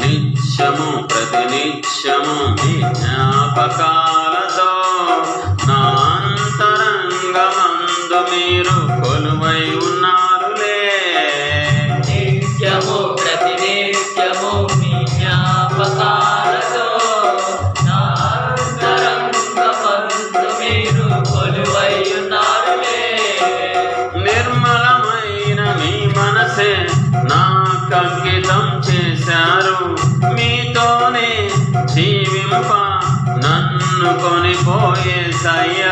నిత్యము ప్రతినిత్యము జ్ఞాపకాలతో నాంతరంగమందు మీరు కొలువై ఉన్నారులే. నిత్యము ప్రతినిత్యము మీ నిర్మలమైన మీ మనసే నా కవి అంకితం చేశారు. మీతోనే జీవింప నన్ను కొనిపోయే సయ్యా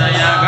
saya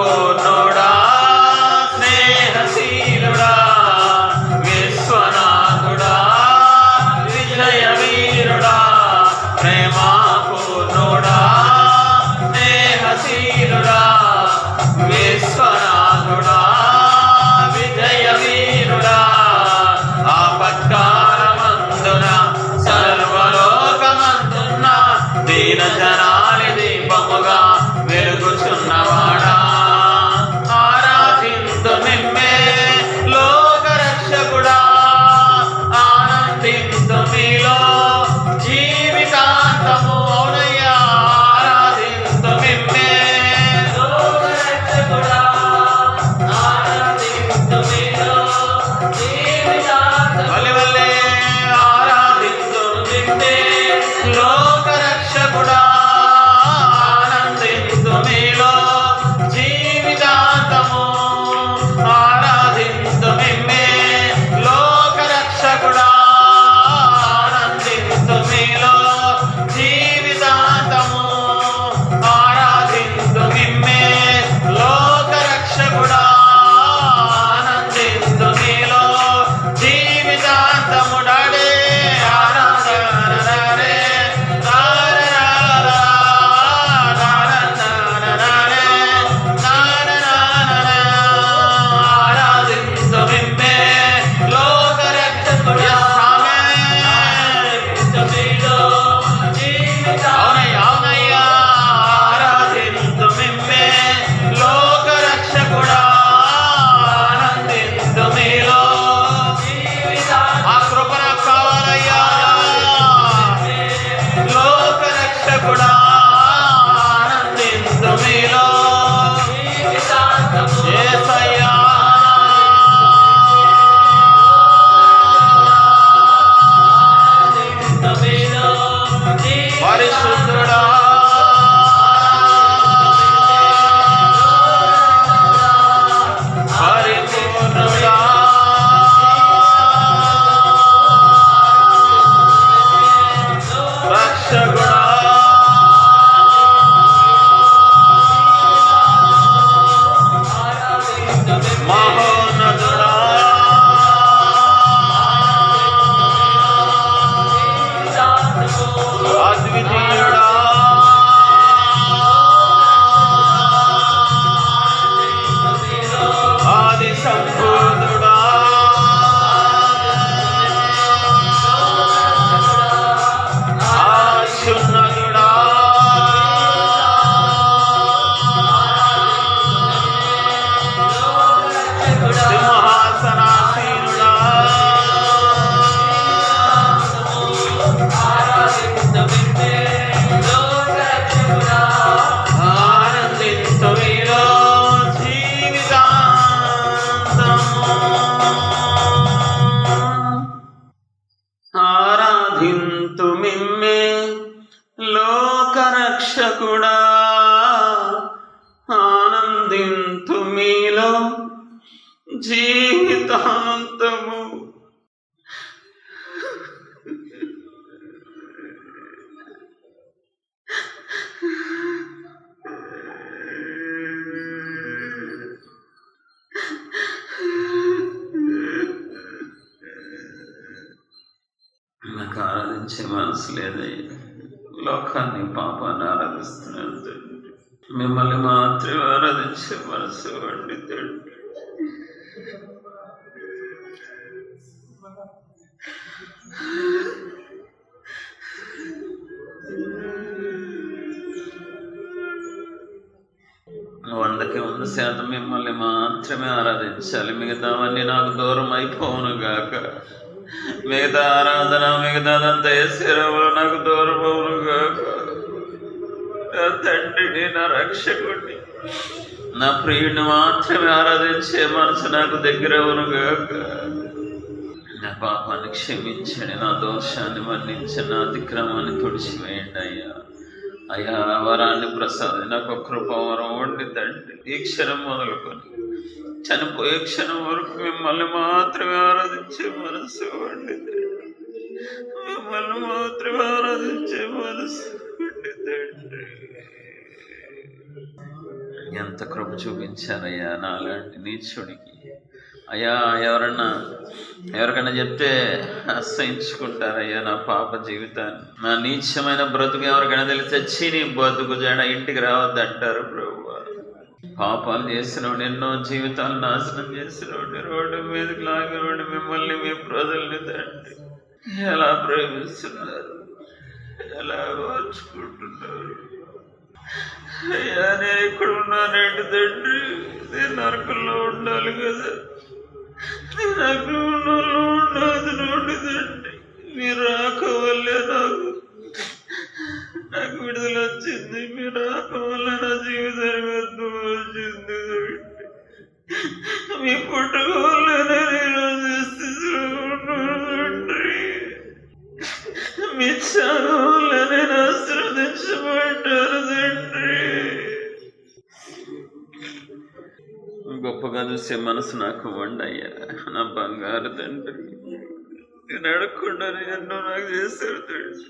পুনর వందకి వంద శాతం మిమ్మల్ని మాత్రమే ఆరాధించాలి. మిగతావన్నీ నాకు దూరం అయిపోవును గాక. మిగతా ఆరాధన మిగతాదంతా శిరవులు నాకు దూరం అవును గాక. నా తండ్రిని నా రక్షకుడిని నా ప్రియుడిని మాత్రమే ఆరాధించే మనసు నాకు దగ్గర అవును గాక. పాపాన్ని క్షమించండి. నా దోషాన్ని మన్నించండి. నా అతిక్రమాన్ని తుడిచివేయండి అయ్యా. అయ్యా వరాన్ని ప్రసాదం. నాకు కృపవరం వండిద్దండి ఈ క్షణం మొదలుకొని. చనిపోయే క్షణం వరకు మిమ్మల్ని మాత్రమే ఆరాధించే మనసు వండి మిమ్మల్ని మాత్రమే ఆరాధించే మనసు వండి ఎంత కృప చూపించారయ్యా. నాలాంటి నీచుడికి అయ్యా ఎవరన్నా ఎవరికైనా చెప్తే అసహించుకుంటారయ్యా నా పాప జీవితాన్ని. నా నీచమైన బ్రతుకు ఎవరికైనా తెలిస్తే చీ నీ బతుకు జడ ఇంటికి రావద్దంటారు ప్రభు పాపాలు చేసినోడు ఎన్నో జీవితాలు నాశనం చేసినోడు రోడ్డు మీదకి లాగినోడు మిమ్మల్ని మీ ప్రజల్ని తండ్రి. ఎలా ప్రేమిస్తున్నారు? ఎలా మార్చుకుంటున్నారు అయ్యా నేను ఇక్కడ ఉన్నానండి తండ్రి? నేను నరకంలో ఉండాలి కదా. నేను నరకంలో ఉండాల్సిన మీరు రాక నాకు నాకు విడుదల వచ్చింది. మీరు రాక నా జీవితానికి అర్థం వచ్చింది. మీ పుట్టుక వల్లే నేను స్థితిలో నేను ఆశ్రవదించబడ్డారు చూసే మనసు నాకు వండయ్యా. నా బంగారు తండ్రి. నేను అడగకుండానే ఎన్నో నాకు చేశారు తండ్రి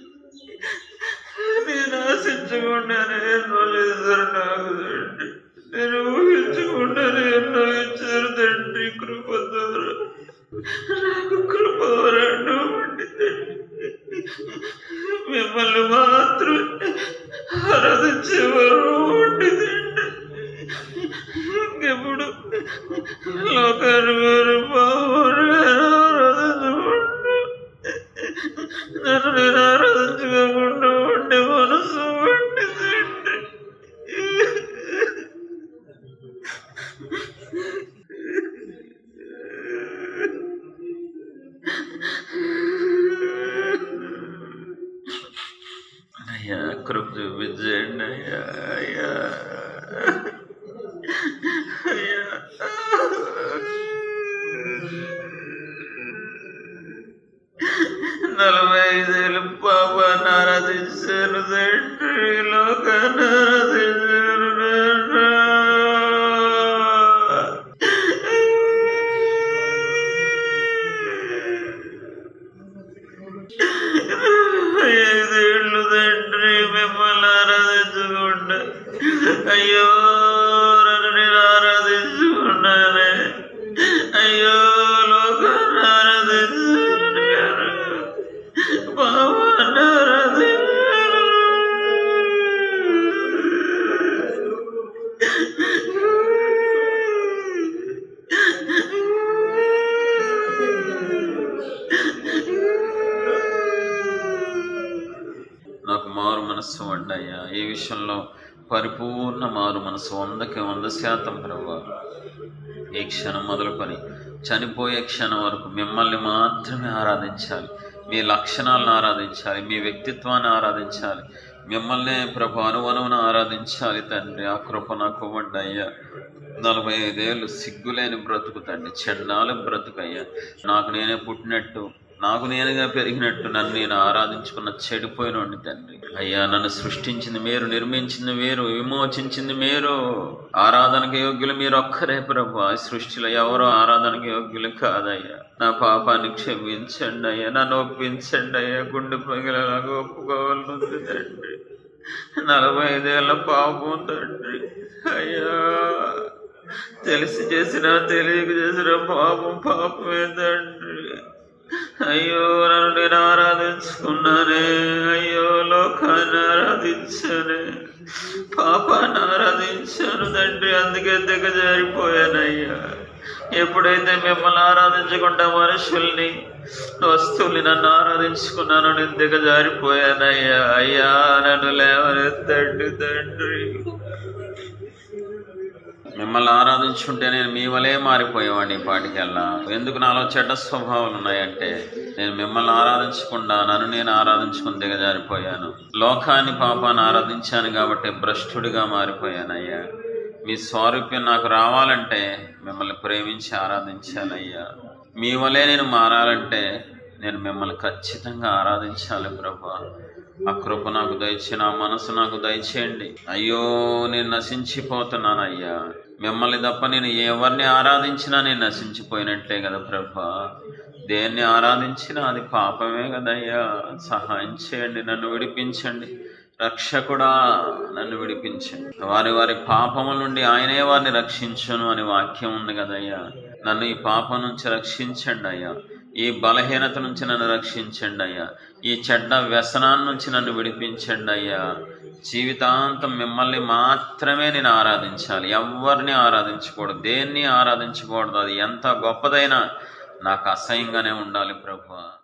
నేను ఆశించకుండానే ఎన్నో చేశారు నాకు తండ్రి నేను ఊహించకుండానే ఎన్నో ఇచ్చారు తండ్రి కృప ద్వారా నాకు కృప ద్వారా ఉండి మిమ్మల్ని మాత్రం ఆరాధించే అయ్యా కృప మారు మనస్సు వండయ్యా ఈ విషయంలో పరిపూర్ణ మారు మనసు వందకి వంద శాతం ప్రభా. ఈ క్షణం మొదలుకొని చనిపోయే క్షణం వరకు మిమ్మల్ని మాత్రమే ఆరాధించాలి. మీ లక్షణాలను ఆరాధించాలి. మీ వ్యక్తిత్వాన్ని ఆరాధించాలి. మిమ్మల్నే ప్రభు అనువనువున ఆరాధించాలి తండ్రి. ఆ కృప నాకు ఇవ్వండి నలభై ఐదేళ్ళు సిగ్గులేని బ్రతుకు తండ్రి. చెడ్డాలు బ్రతుకయ్యా. నాకు నేనే పుట్టినట్టు నాకు నేనుగా పెరిగినట్టు నన్ను నేను ఆరాధించుకున్న చెడిపోయినోండి తండ్రి. అయ్యా నన్ను సృష్టించింది మీరు నిర్మించింది మీరు విమోచించింది మీరు. ఆరాధనకు యోగ్యులు మీరు ఒక్కరే ప్రభు సృష్టిలో ఎవరో ఆరాధనకు యోగ్యులు కాదయ్యా? నా పాపాన్ని క్షమించండి అయ్యా. నన్ను ఒప్పించండి అయ్యా. గుండె పగిలేలాగా ఒప్పుకోవాలి తండ్రి. నలభై ఐదేళ్ళ పాపం తండ్రి. అయ్యా తెలిసి చేసిన తెలియక చేసిన పాపం పాపమే తండ్రి. అయ్యో నన్ను నేను ఆరాధించుకున్నానే అయ్యో లోకాన్ని ఆరాధించానే పాపాన్ని ఆరాధించాను తండ్రి అందుకే దిగజారిపోయానయ్యా. ఎప్పుడైతే మిమ్మల్ని ఆరాధించకుండా మనుషుల్ని వస్తువుల్ని నన్ను ఆరాధించుకున్నాను నేను దిగజారిపోయానయ్యా. అయ్యా నన్ను లేవనెత్తండి తండ్రి. మిమ్మల్ని ఆరాధించుంటే నేను మీ వలే మారిపోయేవాడిని ఈ పాటికల్లా ఎందుకు నాలో చెడ్డ స్వభావాలు ఉన్నాయంటే నేను మిమ్మల్ని ఆరాధించకుండా నన్ను నేను ఆరాధించుకుని దిగజారిపోయాను లోకాన్ని పాపాన్ని ఆరాధించాను కాబట్టి భ్రష్టుడిగా మారిపోయానయ్యా. మీ స్వారూప్యం నాకు రావాలంటే మిమ్మల్ని ప్రేమించి ఆరాధించాలయ్యా. మీ వలే నేను మారాలంటే నేను మిమ్మల్ని ఖచ్చితంగా ఆరాధించాలి ప్రభా. ఆ కృప నాకు దయచేయండి ఆ మనసు నాకు దయచేయండి. అయ్యో నేను నశించిపోతున్నాను అయ్యా మిమ్మల్ని తప్ప నేను ఎవరిని ఆరాధించినా నేను నశించిపోయినట్లే కదా ప్రభా. దేన్ని ఆరాధించినా అది పాపమే కదయ్యా. సహాయం చేయండి నన్ను విడిపించండి. రక్షకుడా నన్ను విడిపించండి. వారి వారి పాపముల నుండి ఆయనే వారిని రక్షించను అని వాక్యం ఉంది కదయ్యా. నన్ను ఈ పాపం నుంచి రక్షించండి అయ్యా. ఈ బలహీనత నుంచి నన్ను రక్షించండి అయ్యా. ఈ చెడ్డ వ్యసనాన్ని నుంచి నన్ను విడిపించండి అయ్యా. జీవితాంతం మిమ్మల్ని మాత్రమే నేను ఆరాధించాలి. ఎవరిని ఆరాధించకూడదు. దేన్ని ఆరాధించకూడదు? అది ఎంత గొప్పదైనా నాకు అసహ్యంగానే ఉండాలి ప్రభు.